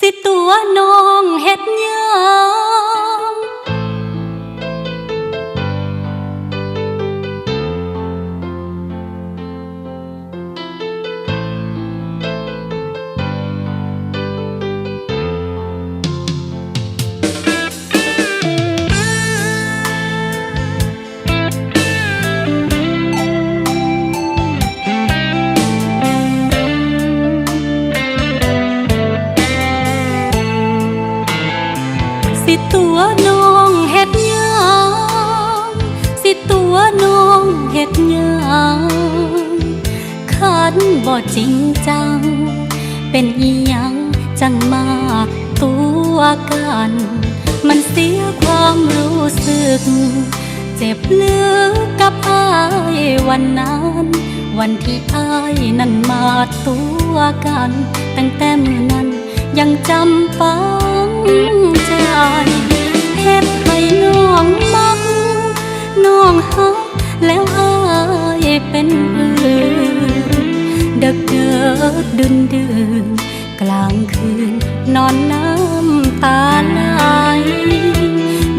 สิตัวน้องเฮ็ดหยัง สิตัวน้องเฮ็ดหยังสิตัวน้องเฮ็ดหยังคันบ่จริงจัง เป็นอีหยังจังมาตัวกัน มันเสียความรู้สึก เจ็บลึกกับอายวันนั้น วันที่อายนั้นมาตัวกัน ตั้งแต่มือนั้นยังจำไป ดึกเดิกดึนดื่นกลางคืนนอนน้ำตาไหล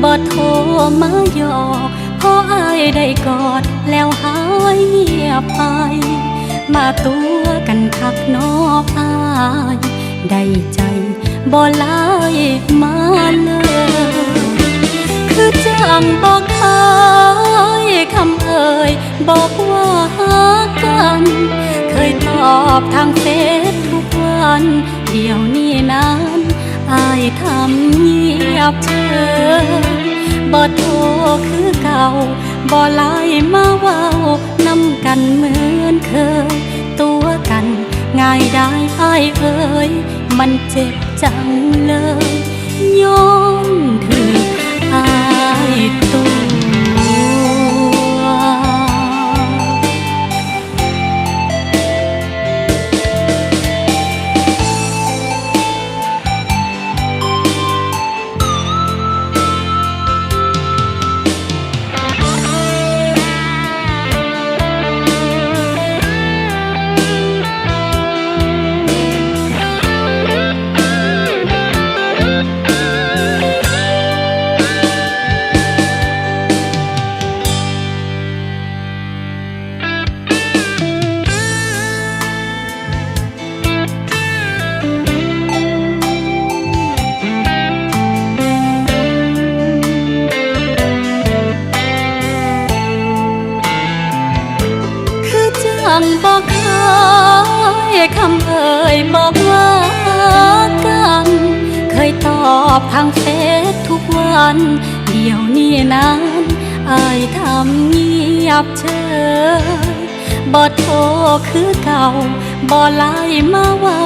บ่โทรมาหยอกพราะอายได้กอดแล้วหายเงียบไป มาตัวกันคักนอกอายได้ใจบ่ลายมาเลยคือจังบอกเคยคำเอ่ยบอก อบทางเฟซทุกวัน เดี๋ยวนี้นั้นอายทำเงียบเฉยบ่โทรคือเก่าบ่ไลน์มาเว้านำกันเหมือนเคย ตัวกันง่ายได้อายเอ่ยมันเจ็บจังเลยย้อนถืออายตัว คือจังบอกเคยคำเอ่ยบอกว่ากัน เคยตอบทางเฟซทุกวัน เดี๋ยวนี้นั้นอายทำเงียบเฉยบ่โทรคือเก่าบ่ไลน์มาเว้า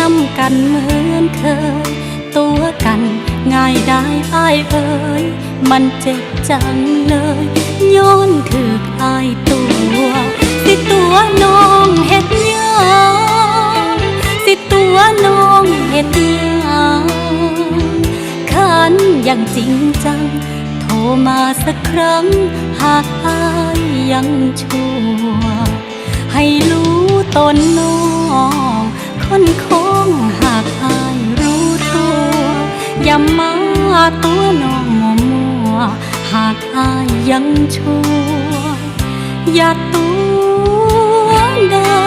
นำกันเหมือนเคย ตัวกันง่ายได้อายเอ่ยมันเจ็บจังเลย ย้อนถึกอายตัว เฮ็ดหยังคันยังจริงจัง โทรมาสักครั้ง หากอายยังชั่ว ให้รู้ตนน้องคนคงหากอายรู้ตัว อย่ามาตัวน้องมัวมัว หากอายยังชั่ว อย่าตัวได้